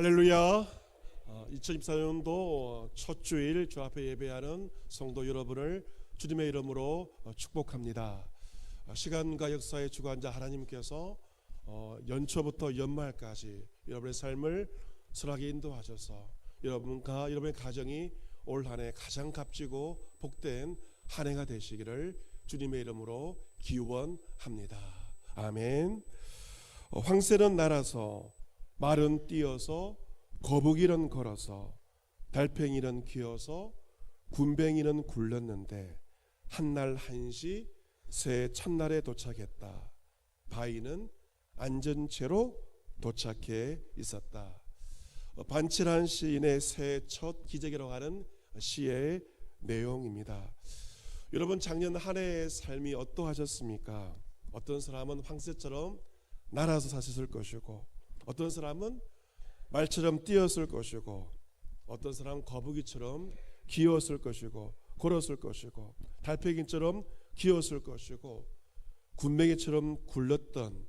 할렐루야. 2024년도 첫 주일 주 앞에 예배하는 성도 여러분을 주님의 이름으로 어, 축복합니다. 어, 시간과 역사의 주관자 하나님께서 어, 연초부터 연말까지 여러분의 삶을 선하게 인도하셔서 여러분과 여러분의 가정이 올 한 해 가장 값지고 복된 한 해가 되시기를 주님의 이름으로 기원합니다. 아멘. 황새는 날아서 말은 뛰어서 거북이는 걸어서 달팽이는 기어서 군뱅이는 굴렀는데 한날 한시 새 첫날에 도착했다. 바위는 앉은 채로 도착해 있었다. 반칠한 시인의 새 첫 기적이라고 하는 시의 내용입니다. 여러분 작년 한 해의 삶이 어떠하셨습니까? 어떤 사람은 황새처럼 날아서 사셨을 것이고 어떤 사람은 말처럼 뛰었을 것이고 어떤 사람은 거북이처럼 기었을 것이고 걸었을 것이고 달팽이처럼 기었을 것이고 군뱅이처럼 굴렀던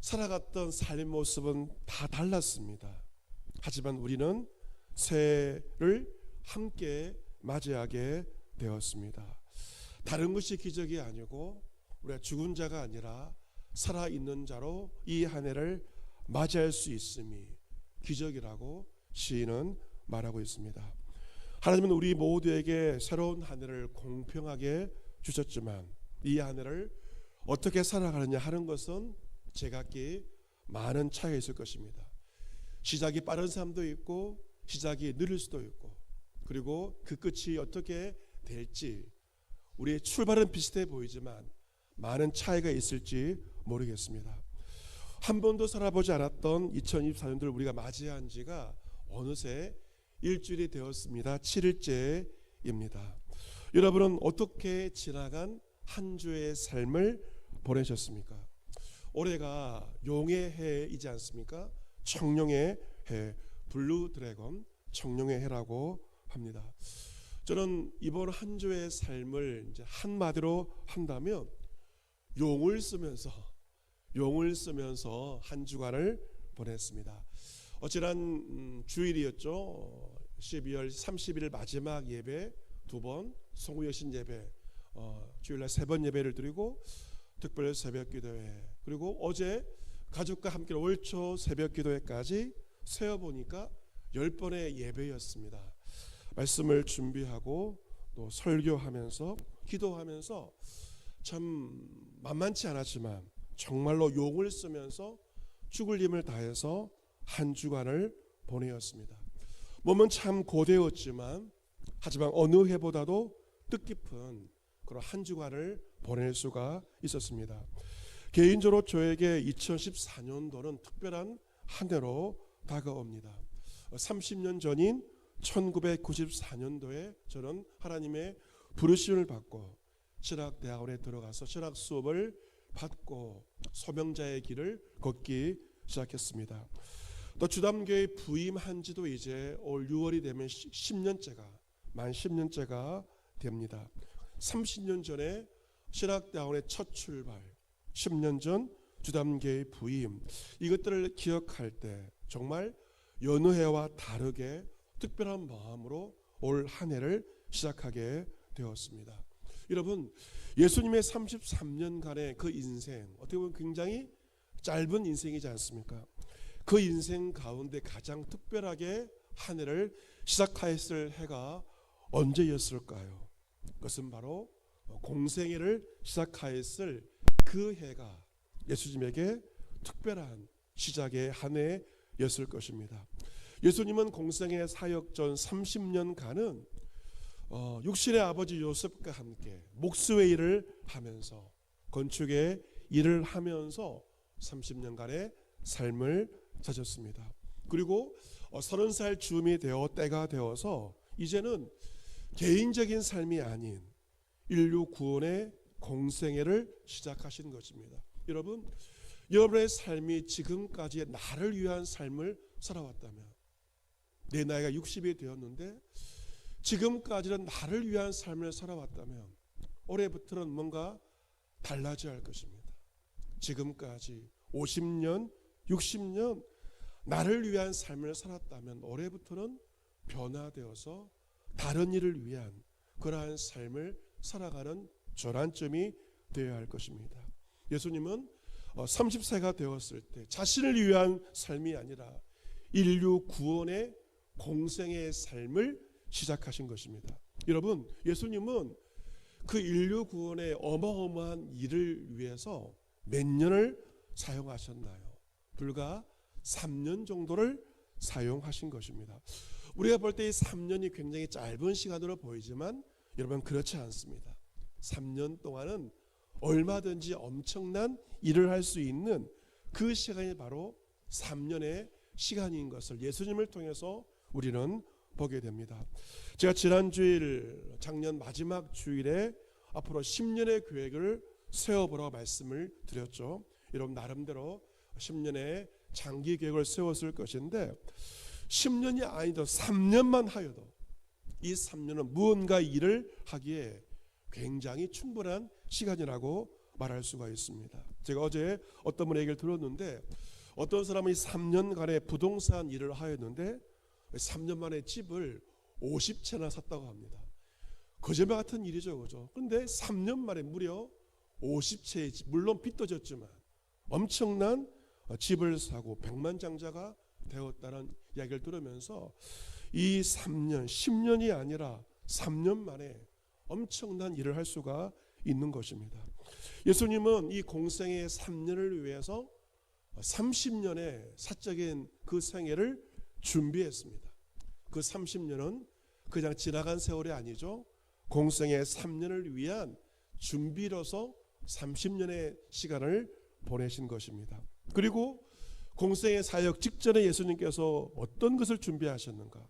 살아갔던 삶의 모습은 다 달랐습니다. 하지만 우리는 새해를 함께 맞이하게 되었습니다. 다른 것이 기적이 아니고 우리가 죽은 자가 아니라 살아 있는 자로 이 한 해를 맞이할 수 있음이 기적이라고 시인은 말하고 있습니다. 하나님은 우리 모두에게 새로운 한 해를 공평하게 주셨지만 이 한 해를 어떻게 살아가느냐 하는 것은 제각기 많은 차이가 있을 것입니다. 시작이 빠른 사람도 있고 시작이 느릴 수도 있고 그리고 그 끝이 어떻게 될지 우리의 출발은 비슷해 보이지만 많은 차이가 있을지 모르겠습니다. 한 번도 살아보지 않았던 2024년도를 우리가 맞이한 지가 어느새 일주일이 되었습니다. 7일째입니다. 여러분은 어떻게 지나간 한 주의 삶을 보내셨습니까? 올해가 용의 해이지 않습니까? 청룡의 해, 블루 드래곤, 청룡의 해라고 합니다. 저는 이번 한 주의 삶을 이제 한마디로 한다면 용을 쓰면서 용을 쓰면서 한 주간을 보냈습니다. 어, 지난 음, 주일이었죠. 12월 30일 마지막 예배 두 번, 송구 여신 예배, 어, 주일날 세 번 예배를 드리고 특별 새벽 기도회 그리고 어제 가족과 함께 월초 새벽 기도회까지 세어 보니까 열 번의 예배였습니다. 말씀을 준비하고 또 설교하면서 기도하면서 참 만만치 않았지만 정말로 용을 쓰면서 죽을 힘을 다해서 한 주간을 보내었습니다. 몸은 참 고되었지만 하지만 어느 해보다도 뜻깊은 그런 한 주간을 보낼 수가 있었습니다. 개인적으로 저에게 2014년도는 특별한 한 해로 다가옵니다. 30년 전인 1994년도에 저는 하나님의 부르심을 받고 신학대학원에 들어가서 신학 수업을 받고 소명자의 길을 걷기 시작했습니다. 또 주담교회 부임한 지도 이제 올 6월이 되면 10년째가 만 10년째가 됩니다. 30년 전에 신학대학원의 첫 출발, 10년 전 주담교회 부임 이것들을 기억할 때 정말 여느 해와 다르게 특별한 마음으로 올 한 해를 시작하게 되었습니다. 여러분 예수님의 33년간의 그 인생 어떻게 보면 굉장히 짧은 인생이지 않습니까? 그 인생 가운데 가장 특별하게 한 해를 시작하였을 해가 언제였을까요? 그것은 바로 공생애를 시작하였을 그 해가 예수님에게 특별한 시작의 한 해였을 것입니다. 예수님은 공생애 사역 전 30년간은 어, 육신의 아버지 요셉과 함께 목수의 일을 하면서 건축의 일을 하면서 30년간의 삶을 사셨습니다. 그리고 어, 30살 즈음이 되어 때가 되어서 이제는 개인적인 삶이 아닌 인류 구원의 공생애를 시작하신 것입니다. 여러분, 여러분의 삶이 지금까지의 나를 위한 삶을 살아왔다면 내 나이가 60이 되었는데 지금까지는 나를 위한 삶을 살아왔다면 올해부터는 뭔가 달라져야 할 것입니다. 지금까지 50년, 60년 나를 위한 삶을 살았다면 올해부터는 변화되어서 다른 일을 위한 그러한 삶을 살아가는 전환점이 되어야 할 것입니다. 예수님은 30세가 되었을 때 자신을 위한 삶이 아니라 인류 구원의 공생의 삶을 시작하신 것입니다. 여러분, 예수님은 그 인류 구원의 어마어마한 일을 위해서 몇 년을 사용하셨나요? 불과 3년 정도를 사용하신 것입니다. 우리가 볼 때 이 3년이 굉장히 짧은 시간으로 보이지만 여러분 그렇지 않습니다. 3년 동안은 얼마든지 엄청난 일을 할 수 있는 그 시간이 바로 3년의 시간인 것을 예수님을 통해서 우리는 보게 됩니다. 제가 지난 주일 작년 마지막 주일에 앞으로 10년의 계획을 세워보라고 말씀을 드렸죠. 여러분 나름대로 10년의 장기 계획을 세웠을 것인데 10년이 아니더 3년만 하여도 이 3년은 무언가 일을 하기에 굉장히 충분한 시간이라고 말할 수가 있습니다. 제가 어제 어떤 분의 얘기를 들었는데 어떤 사람이 3년간의 부동산 일을 하였는데 3년 만에 집을 50채나 샀다고 합니다. 거짓말 같은 일이죠, 그죠? 그런데 3년 만에 무려 50채의 집, 물론 빚도 졌지만 엄청난 집을 사고 백만장자가 되었다는 이야기를 들으면서 이 3년, 10년이 아니라 3년 만에 엄청난 일을 할 수가 있는 것입니다. 예수님은 이 공생의 3년을 위해서 30년의 사적인 그 생애를 준비했습니다. 그 30년은 그냥 지나간 세월이 아니죠. 공생의 3년을 위한 준비로서 30년의 시간을 보내신 것입니다. 그리고 공생의 사역 직전에 예수님께서 어떤 것을 준비하셨는가?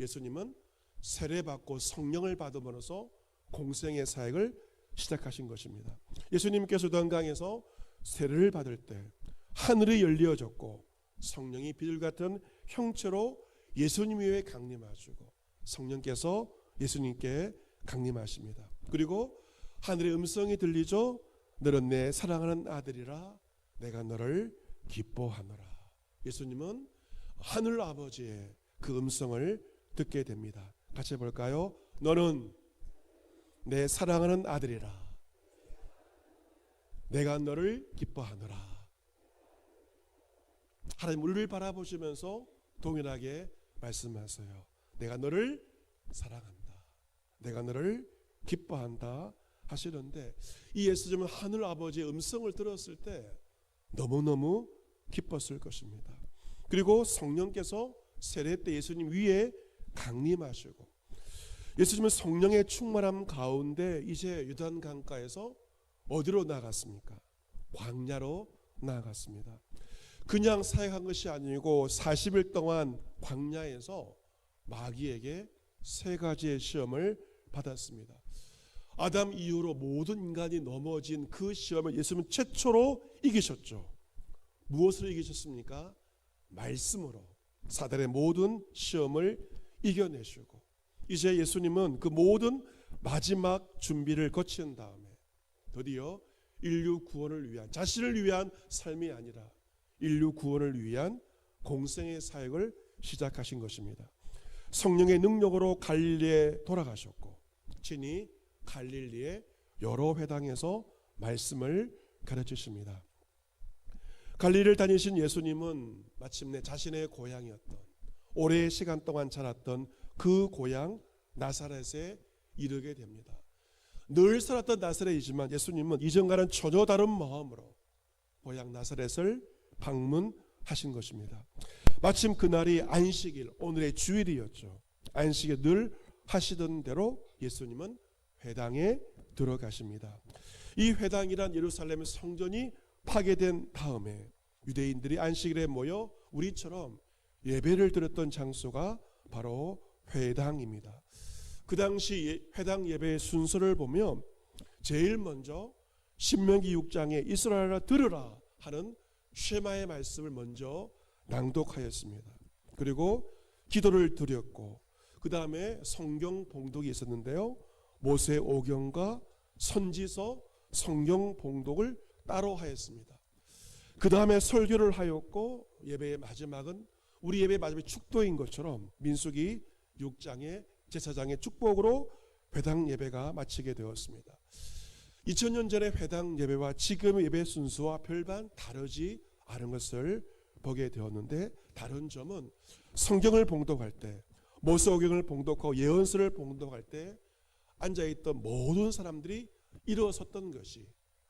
예수님은 세례받고 성령을 받음으로써 공생의 사역을 시작하신 것입니다. 예수님께서 단강에서 세례를 받을 때 하늘이 열려졌고 성령이 비둘 같은 형체로 예수님 위에 강림하시고 성령께서 예수님께 강림하십니다. 그리고 하늘의 음성이 들리죠. 너는 내 사랑하는 아들이라 내가 너를 기뻐하노라. 예수님은 하늘 아버지의 그 음성을 듣게 됩니다. 같이 볼까요? 너는 내 사랑하는 아들이라. 내가 너를 기뻐하노라. 하나님 우리를 바라보시면서 동일하게 말씀하세요. 내가 너를 사랑한다. 내가 너를 기뻐한다 하시는데 이 예수님은 하늘 아버지의 음성을 들었을 때 너무너무 기뻤을 것입니다. 그리고 성령께서 세례 때 예수님 위에 강림하시고 예수님은 성령의 충만함 가운데 이제 유단 강가에서 어디로 나갔습니까? 광야로 나아갔습니다. 그냥 사역한 것이 아니고 40일 동안 광야에서 마귀에게 세 가지의 시험을 받았습니다. 아담 이후로 모든 인간이 넘어진 그 시험을 예수님은 최초로 이기셨죠. 무엇으로 이기셨습니까? 말씀으로 사단의 모든 시험을 이겨내시고 이제 예수님은 그 모든 마지막 준비를 거친 다음에 드디어 인류 구원을 위한 자신을 위한 삶이 아니라 인류 구원을 위한 공생의 사역을 시작하신 것입니다. 성령의 능력으로 갈릴리에 돌아가셨고 친히 갈릴리의 여러 회당에서 말씀을 가르치십니다. 갈릴리를 다니신 예수님은 마침내 자신의 고향이었던 오랜 시간 동안 자랐던 그 고향 나사렛에 이르게 됩니다. 늘 살았던 나사렛이지만 예수님은 이전과는 전혀 다른 마음으로 고향 나사렛을 방문하신 것입니다. 마침 그날이 안식일, 오늘의 주일이었죠. 안식일 늘 하시던 대로 예수님은 회당에 들어가십니다. 이 회당이란 예루살렘 성전이 파괴된 다음에 유대인들이 안식일에 모여 우리처럼 예배를 드렸던 장소가 바로 회당입니다. 그 당시 회당 예배의 순서를 보면 제일 먼저 신명기 6장에 이스라엘아 들으라 하는 쉐마의 말씀을 먼저 낭독하였습니다. 그리고 기도를 드렸고 그 다음에 성경 봉독이 있었는데요. 모세 오경과 선지서 성경 봉독을 따로 하였습니다. 그 다음에 설교를 하였고 예배의 마지막은 우리 예배 마지막에 축도인 것처럼 민수기 6장의 제사장의 축복으로 회당 예배가 마치게 되었습니다. 2000년 전의 회당 예배와 지금의 예배 순수와 별반 다르지 않은 것을 보게 되었는데 다른 점은 성경을 봉독할 때 모세오경을 봉독하고 예언서를 봉독할 때 앉아있던 모든 사람들이 일어섰던 것이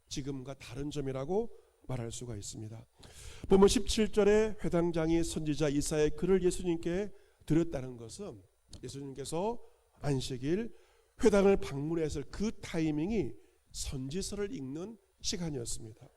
지금과 다른 점이라고 말할 수가 있습니다. 보면 17절에 회당장이 선지자 이사의 글을 예수님께 드렸다는 것은 예수님께서 안식일 회당을 방문했을 그 타이밍이 선지서를 읽는 시간이었습니다.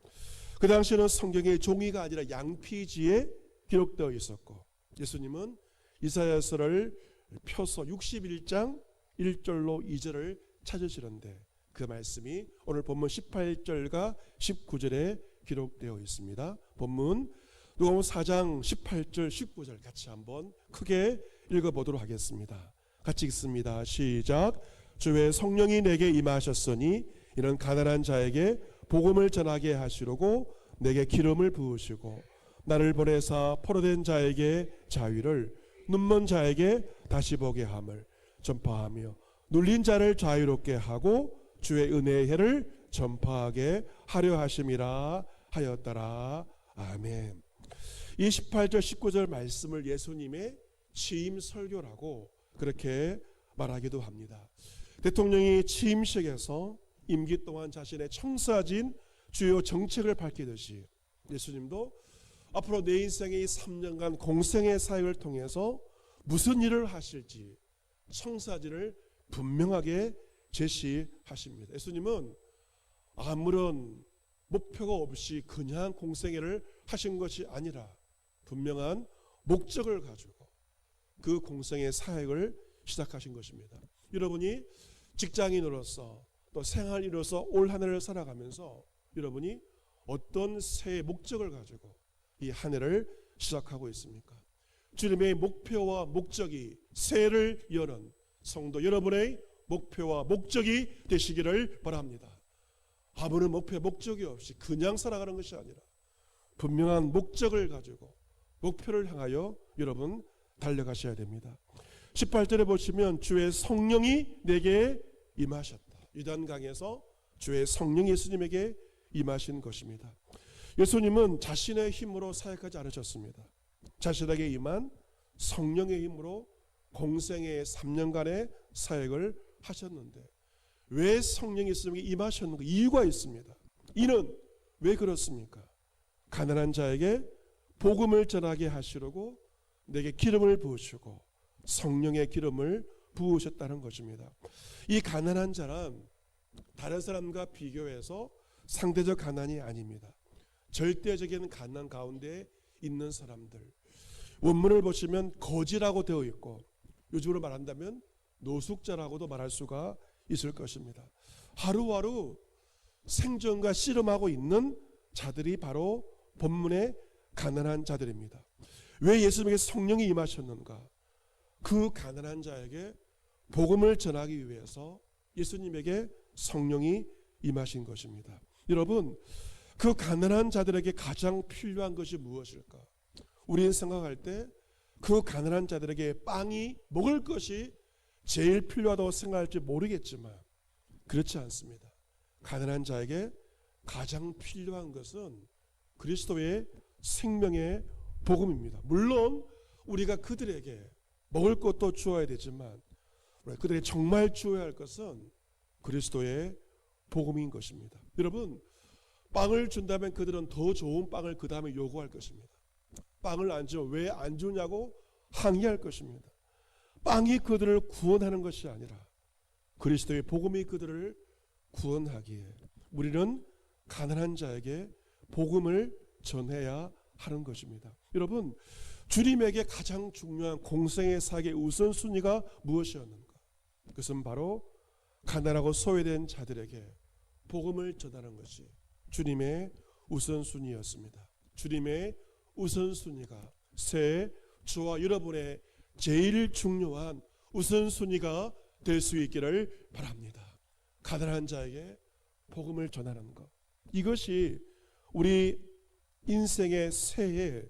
그 당시에는 성경의 종이가 아니라 양피지에 기록되어 있었고 예수님은 이사야서를 펴서 61장 1절로 2절을 찾으시는데 그 말씀이 오늘 본문 18절과 19절에 기록되어 있습니다. 본문 누가복음 4장 18절 19절 같이 한번 크게 읽어 보도록 하겠습니다. 같이 읽습니다. 시작. 주의 성령이 내게 임하셨으니 이런 가난한 자에게 복음을 전하게 하시려고 내게 기름을 부으시고 나를 보내사 포로된 자에게 자유를 눈먼 자에게 다시 보게 함을 전파하며 눌린 자를 자유롭게 하고 주의 은혜의 해를 전파하게 하려 하심이라 하였더라. 아멘. 이 18절 19절 말씀을 예수님의 취임 설교라고 그렇게 말하기도 합니다. 대통령이 취임식에서 임기 동안 자신의 청사진 주요 정책을 밝히듯이 예수님도 앞으로 내 인생의 이 3년간 공생의 사역을 통해서 무슨 일을 하실지 청사진을 분명하게 제시하십니다. 예수님은 아무런 목표가 없이 그냥 공생애를 하신 것이 아니라 분명한 목적을 가지고 그 공생의 사역을 시작하신 것입니다. 여러분이 직장인으로서 또 생활인으로서 올 한 해를 살아가면서 여러분이 어떤 새해 목적을 가지고 이 한 해를 시작하고 있습니까? 주님의 목표와 목적이 새해를 여는 성도 여러분의 목표와 목적이 되시기를 바랍니다. 아무런 목표 목적이 없이 그냥 살아가는 것이 아니라 분명한 목적을 가지고 목표를 향하여 여러분 달려가셔야 됩니다. 18절에 보시면 주의 성령이 내게 임하셨다. 유단강에서 주의 성령 예수님에게 임하신 것입니다. 예수님은 자신의 힘으로 사역하지 않으셨습니다. 자신에게 임한 성령의 힘으로 공생의 3년간의 사역을 하셨는데 왜 성령 예수님에게 임하셨는가 이유가 있습니다. 이는 왜 그렇습니까? 가난한 자에게 복음을 전하게 하시려고 내게 기름을 부으시고 성령의 기름을 부으셨다는 것입니다. 이 가난한 자는 다른 사람과 비교해서 상대적 가난이 아닙니다. 절대적인 가난 가운데 있는 사람들. 원문을 보시면 거지라고 되어 있고 요즘으로 말한다면 노숙자라고도 말할 수가 있을 것입니다. 하루하루 생존과 씨름하고 있는 자들이 바로 본문의 가난한 자들입니다. 왜 예수님에게 성령이 임하셨는가? 그 가난한 자에게 복음을 전하기 위해서 예수님에게 성령이 임하신 것입니다. 여러분, 그 가난한 자들에게 가장 필요한 것이 무엇일까? 우리는 생각할 때 그 가난한 자들에게 빵이 먹을 것이 제일 필요하다고 생각할지 모르겠지만 그렇지 않습니다. 가난한 자에게 가장 필요한 것은 그리스도의 생명의 복음입니다. 물론 우리가 그들에게 먹을 것도 주어야 되지만 그들에게 정말 주어야 할 것은 그리스도의 복음인 것입니다. 여러분 빵을 준다면 그들은 더 좋은 빵을 그 다음에 요구할 것입니다. 빵을 안 줘. 왜 안 주냐고 항의할 것입니다. 빵이 그들을 구원하는 것이 아니라 그리스도의 복음이 그들을 구원하기에 우리는 가난한 자에게 복음을 전해야 하는 것입니다. 여러분, 주님에게 가장 중요한 공생의 사역의 우선순위가 무엇이었는가? 그것은 바로 가난하고 소외된 자들에게 복음을 전하는 것이 주님의 우선순위였습니다. 주님의 우선순위가 새 주와 여러분의 제일 중요한 우선순위가 될 수 있기를 바랍니다. 가난한 자에게 복음을 전하는 것. 이것이 우리 인생의 새해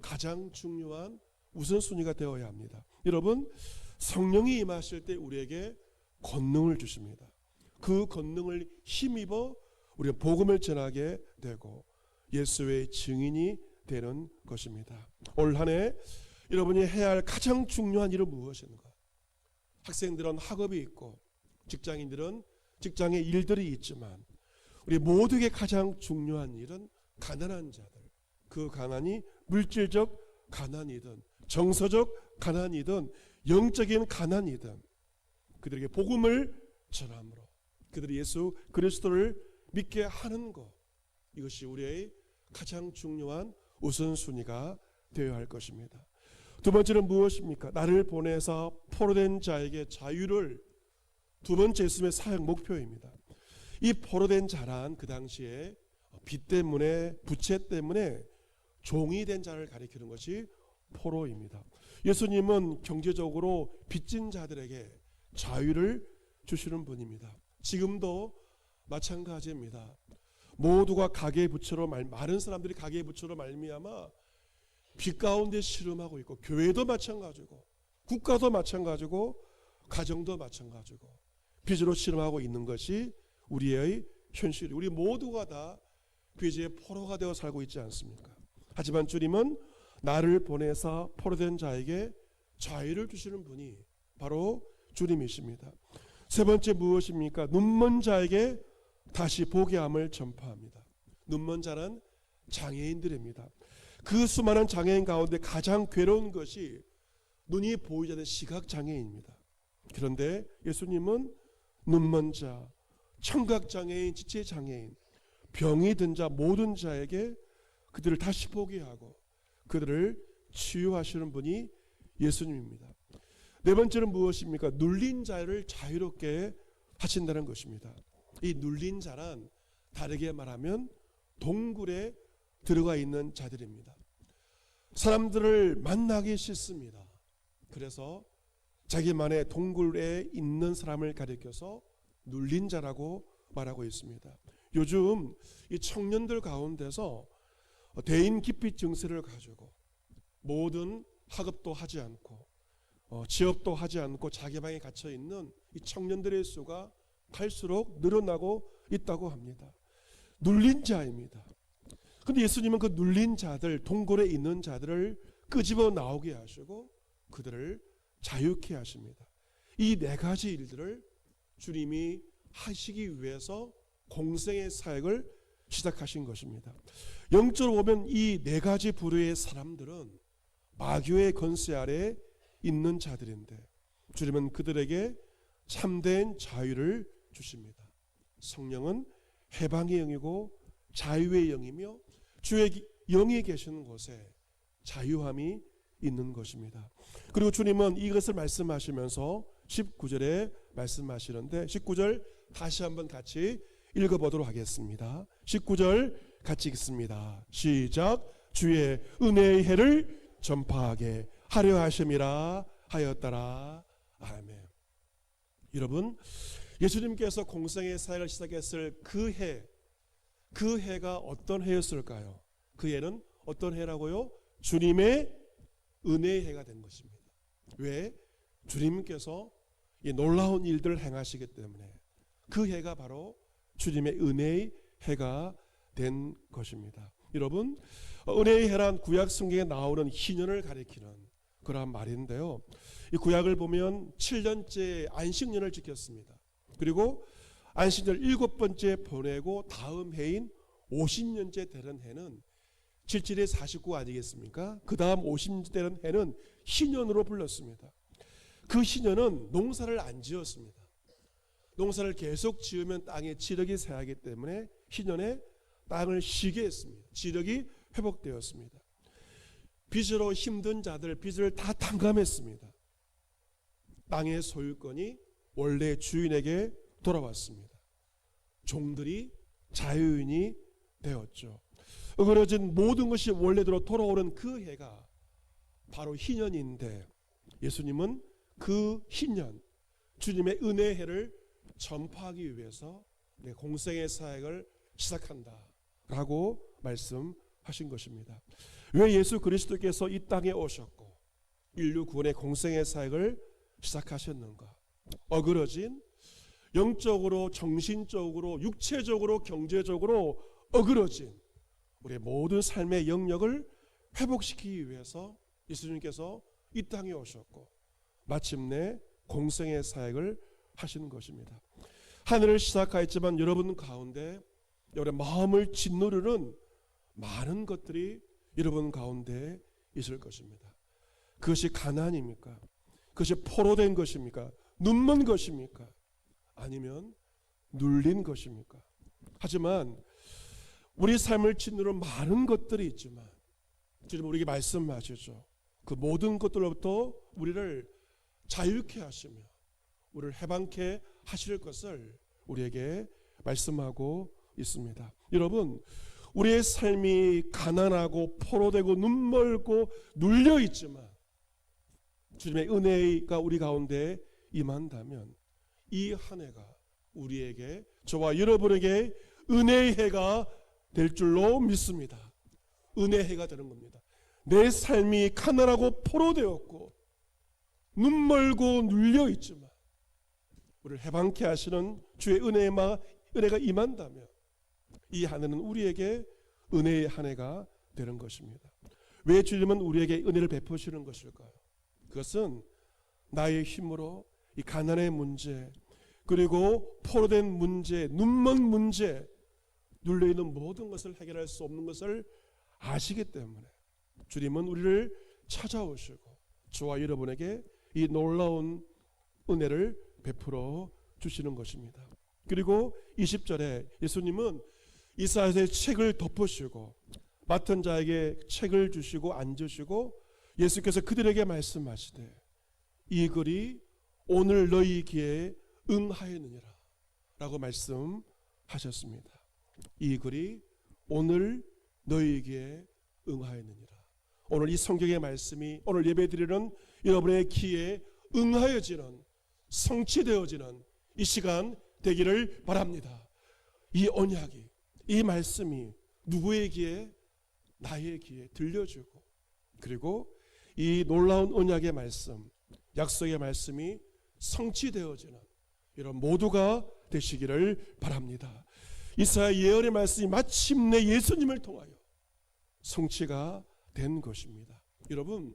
가장 중요한 우선순위가 되어야 합니다. 여러분 성령이 임하실 때 우리에게 권능을 주십니다. 그 권능을 힘입어 우리가 복음을 전하게 되고 예수의 증인이 되는 것입니다. 올 한해 여러분이 해야 할 가장 중요한 일은 무엇인가? 학생들은 학업이 있고 직장인들은 직장의 일들이 있지만 우리 모두에게 가장 중요한 일은 가난한 자들. 그 가난이 물질적 가난이든 정서적 가난이든 영적인 가난이든 그들에게 복음을 전함으로 그들이 예수 그리스도를 믿게 하는 것 이것이 우리의 가장 중요한 우선순위가 되어야 할 것입니다. 두 번째는 무엇입니까? 나를 보내서 포로된 자에게 자유를 두 번째 예수님의 사역 목표입니다. 이 포로된 자란 그 당시에 빚 때문에 부채 때문에 종이 된 자를 가리키는 것이 포로입니다. 예수님은 경제적으로 빚진 자들에게 자유를 주시는 분입니다. 지금도 마찬가지입니다. 모두가 가계 부채로 말 많은 사람들이 가계 부채로 말미암아 빚 가운데 씨름하고 있고 교회도 마찬가지고 국가도 마찬가지고 가정도 마찬가지고 빚으로 씨름하고 있는 것이 우리의 현실이 우리 모두가 다 빚의 포로가 되어 살고 있지 않습니까? 하지만 주님은 나를 보내서 포로된 자에게 자유를 주시는 분이 바로 주님이십니다. 세 번째 무엇입니까? 눈먼 자에게 다시 보게 함을 전파합니다. 눈먼 자는 장애인들입니다. 그 수많은 장애인 가운데 가장 괴로운 것이 눈이 보이지 않는 시각 장애인입니다. 그런데 예수님은 눈먼 자, 청각 장애인, 지체 장애인, 병이 든 자 모든 자에게 그들을 다시 보게 하고 그들을 치유하시는 분이 예수님입니다. 네 번째는 무엇입니까? 눌린 자를 자유롭게 하신다는 것입니다. 이 눌린 자란 다르게 말하면 동굴에 들어가 있는 자들입니다. 사람들을 만나기 싫습니다. 그래서 자기만의 동굴에 있는 사람을 가리켜서 눌린 자라고 말하고 있습니다. 요즘 이 청년들 가운데서 대인 기피 증세를 가지고 모든 학업도 하지 않고 어, 취업도 하지 않고 자기 방에 갇혀 있는 이 청년들의 수가 갈수록 늘어나고 있다고 합니다. 눌린 자입니다. 근데 예수님은 그 눌린 자들, 동굴에 있는 자들을 끄집어 나오게 하시고 그들을 자유케 하십니다. 이 네 가지 일들을 주님이 하시기 위해서 공생의 사역을 시작하신 것입니다. 영적으로 보면 이 네 가지 부류의 사람들은 마귀의 건세 아래 있는 자들인데 주님은 그들에게 참된 자유를 주십니다. 성령은 해방의 영이고 자유의 영이며 주의 영이 계시는 곳에 자유함이 있는 것입니다. 그리고 주님은 이것을 말씀하시면서 19절에 말씀하시는데 19절 다시 한번 같이 읽어보도록 하겠습니다. 19절 같이 읽습니다. 시작. 주의 은혜의 해를 전파하게 하려 하심이라 하였더라. 아멘. 여러분, 예수님께서 공생의 사역을 시작했을 그 해, 그 해가 어떤 해였을까요? 그 해는 어떤 해라고요? 주님의 은혜의 해가 된 것입니다. 왜? 주님께서 이 놀라운 일들을 행하시기 때문에 그 해가 바로 주님의 은혜의 해가 된 것입니다. 여러분, 은혜의 해란 구약 성경에 나오는 희년을 가리키는 그러한 말인데요. 이 구약을 보면 7년째 안식년을 지켰습니다. 그리고 안식년 일곱 번째 보내고 다음 해인 50년째 되는 해는 77에 49 아니겠습니까? 그 다음 50년 되는 해는 희년으로 불렀습니다. 그 희년은 농사를 안 지었습니다. 농사를 계속 지으면 땅에 지력이 새하기 때문에 희년에 땅을 쉬게 했습니다. 지력이 회복되었습니다. 빚으로 힘든 자들 빚을 다 탕감했습니다. 땅의 소유권이 원래 주인에게 돌아왔습니다. 종들이 자유인이 되었죠. 어그러진 모든 것이 원래대로 돌아오는 그 해가 바로 희년인데 예수님은 그 희년 주님의 은혜 해를 전파하기 위해서 공생의 사역을 시작한다 라고 말씀하신 것입니다. 왜 예수 그리스도께서 이 땅에 오셨고 인류 구원의 공생의 사역을 시작하셨는가? 어그러진 영적으로 정신적으로 육체적으로 경제적으로 어그러진 우리의 모든 삶의 영역을 회복시키기 위해서 예수님께서 이 땅에 오셨고 마침내 공생의 사역을 하시는 것입니다. 하늘을 시작하였지만 여러분 가운데 여러분의 마음을 짓누르는 많은 것들이 여러분 가운데 있을 것입니다. 그것이 가난입니까? 그것이 포로된 것입니까? 눈먼 것입니까? 아니면 눌린 것입니까? 하지만 우리 삶을 짓누르는 많은 것들이 있지만 주님 우리에게 말씀하시죠. 그 모든 것들로부터 우리를 자유케 하시며 우리를 해방케 하실 것을 우리에게 말씀하고 있습니다. 여러분, 우리의 삶이 가난하고 포로되고 눈멀고 눌려 있지만 주님의 은혜가 우리 가운데 임한다면 이 한 해가 우리에게 저와 여러분에게 은혜의 해가 될 줄로 믿습니다. 은혜의 해가 되는 겁니다. 내 삶이 가난하고 포로되었고 눈멀고 눌려 있지만 우리를 해방케 하시는 주의 은혜마 은혜가 임한다면 이 한 해는 우리에게 은혜의 한 해가 되는 것입니다. 왜 주님은 우리에게 은혜를 베푸시는 것일까요? 그것은 나의 힘으로 이 가난의 문제 그리고 포로된 문제, 눈먼 문제, 눌려 있는 모든 것을 해결할 수 없는 것을 아시기 때문에 주님은 우리를 찾아오시고 저와 여러분에게 이 놀라운 은혜를 베풀어 주시는 것입니다. 그리고 20절에 예수님은 이사야의 책을 덮으시고 맡은 자에게 책을 주시고 앉으시고 예수께서 그들에게 말씀하시되 이 글이 오늘 너희 귀에 응하였느니라 라고 말씀하셨습니다. 이 글이 오늘 너희에게 응하였느니라. 오늘 이 성경의 말씀이 오늘 예배드리는 여러분의 귀에 응하여지는 성취되어지는 이 시간 되기를 바랍니다. 이 언약이 이 말씀이 나의 귀에 들려주고 그리고 이 놀라운 언약의 말씀 약속의 말씀이 성취되어지는 이런 모두가 되시기를 바랍니다. 이사야 예언의 말씀이 마침내 예수님을 통하여 성취가 된 것입니다. 여러분,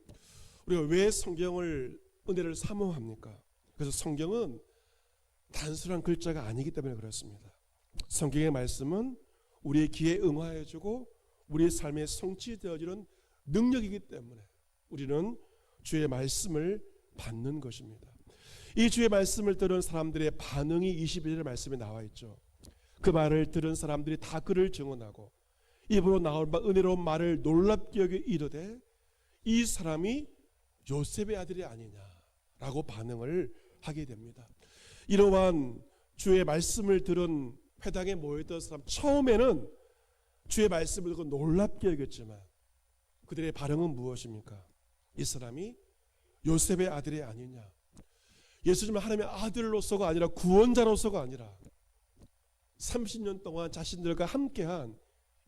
우리가 왜 성경을 은혜를 사모합니까? 그래서 성경은 단순한 글자가 아니기 때문에 그렇습니다. 성경의 말씀은 우리의 귀에 응하여 주고 우리의 삶에 성취되어지는 능력이기 때문에 우리는 주의 말씀을 받는 것입니다. 이 주의 말씀을 들은 사람들의 반응이 21절 말씀에 나와 있죠. 그 말을 들은 사람들이 다 그를 증언하고 입으로 나올 바 은혜로운 말을 놀랍게 여겨 이르되 이 사람이 요셉의 아들이 아니냐라고 반응을 하게 됩니다. 이러한 주의 말씀을 들은 회당에 모였던 사람 처음에는 주의 말씀을 듣고 놀랍게 여겼지만 그들의 반응은 무엇입니까? 이 사람이 요셉의 아들이 아니냐. 예수님은 하나님의 아들로서가 아니라 구원자로서가 아니라 30년 동안 자신들과 함께한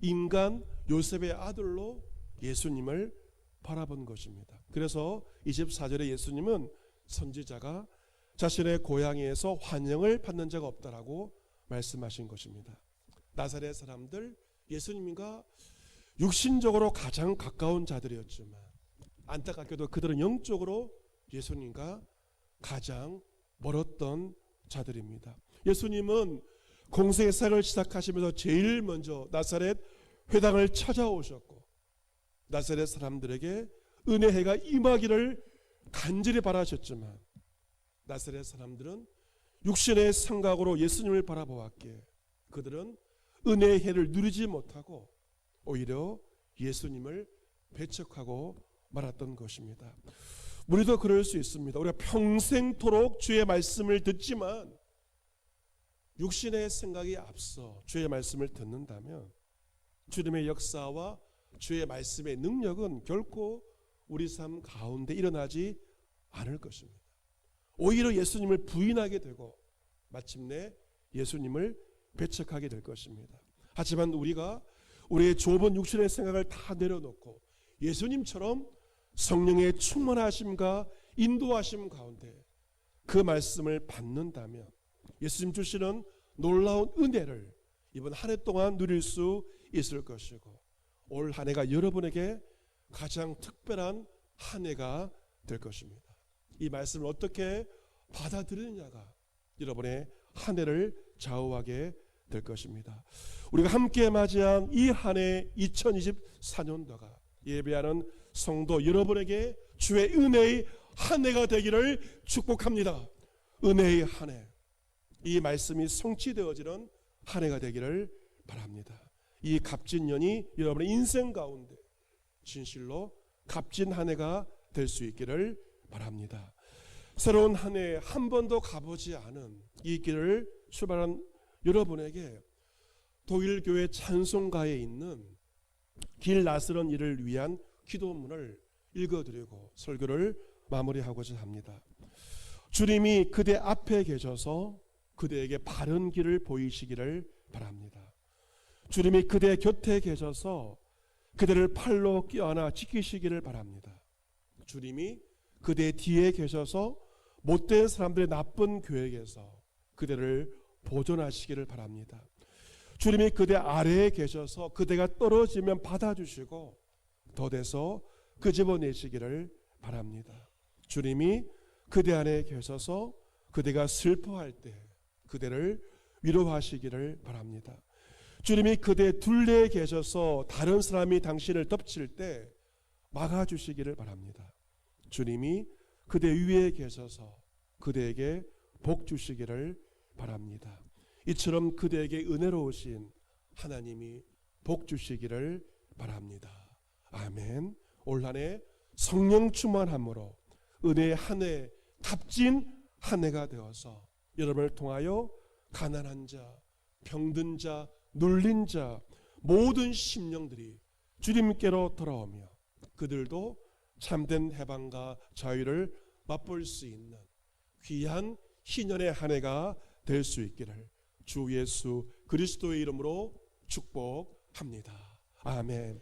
인간 요셉의 아들로 예수님을 바라본 것입니다. 그래서 24절에 예수님은 선지자가 자신의 고향에서 환영을 받는 자가 없다라고 말씀하신 것입니다. 나사렛 사람들 예수님과 육신적으로 가장 가까운 자들이었지만 안타깝게도 그들은 영적으로 예수님과 가장 멀었던 자들입니다. 예수님은 공생의 사역을 시작하시면서 제일 먼저 나사렛 회당을 찾아오셨고 나사렛 사람들에게 은혜해가 임하기를 간절히 바라셨지만 나사렛 사람들은 육신의 생각으로 예수님을 바라보았기에 그들은 은혜의 해를 누리지 못하고 오히려 예수님을 배척하고 말았던 것입니다. 우리도 그럴 수 있습니다. 우리가 평생토록 주의 말씀을 듣지만 육신의 생각이 앞서 주의 말씀을 듣는다면 주님의 역사와 주의 말씀의 능력은 결코 우리 삶 가운데 일어나지 않을 것입니다. 오히려 예수님을 부인하게 되고 마침내 예수님을 배척하게 될 것입니다. 하지만 우리가 우리의 좁은 육신의 생각을 다 내려놓고 예수님처럼 성령의 충만하심과 인도하심 가운데 그 말씀을 받는다면 예수님 주시는 놀라운 은혜를 이번 한 해 동안 누릴 수 있을 것이고 올 한 해가 여러분에게 가장 특별한 한 해가 될 것입니다. 이 말씀을 어떻게 받아들이느냐가 여러분의 한 해를 좌우하게 될 것입니다. 우리가 함께 맞이한 이 한 해 2024년도가 예배하는 성도 여러분에게 주의 은혜의 한 해가 되기를 축복합니다. 은혜의 한 해. 이 말씀이 성취되어지는 한 해가 되기를 바랍니다. 이 값진 년이 여러분의 인생 가운데 진실로 값진 한 해가 될 수 있기를 바랍니다. 새로운 한해한 번도 가보지 않은 이 길을 출발한 여러분에게 독일 교회 찬송가에 있는 길 나서는 일을 위한 기도문을 읽어드리고 설교를 마무리하고자 합니다. 주님이 그대 앞에 계셔서 그대에게 바른 길을 보이시기를 바랍니다. 주님이 그대 곁에 계셔서 그대를 팔로 껴안아 지키시기를 바랍니다. 주님이 그대 뒤에 계셔서 못된 사람들의 나쁜 계획에서 그대를 보존하시기를 바랍니다. 주님이 그대 아래에 계셔서 그대가 떨어지면 받아주시고 더 돼서 끄집어내시기를 바랍니다. 주님이 그대 안에 계셔서 그대가 슬퍼할 때 그대를 위로하시기를 바랍니다. 주님이 그대 둘레에 계셔서 다른 사람이 당신을 덮칠 때 막아주시기를 바랍니다. 주님이 그대 위에 계셔서 그대에게 복 주시기를 바랍니다. 이처럼 그대에게 은혜로우신 하나님이 복 주시기를 바랍니다. 아멘. 올 한해 성령 충만함으로 은혜의 한해 값진 한 해가 되어서 여러분을 통하여 가난한 자, 병든 자, 눌린 자 모든 심령들이 주님께로 돌아오며 그들도 참된 해방과 자유를 맛볼 수 있는 귀한 희년의 한 해가 될 수 있기를 주 예수 그리스도의 이름으로 축복합니다. 아멘.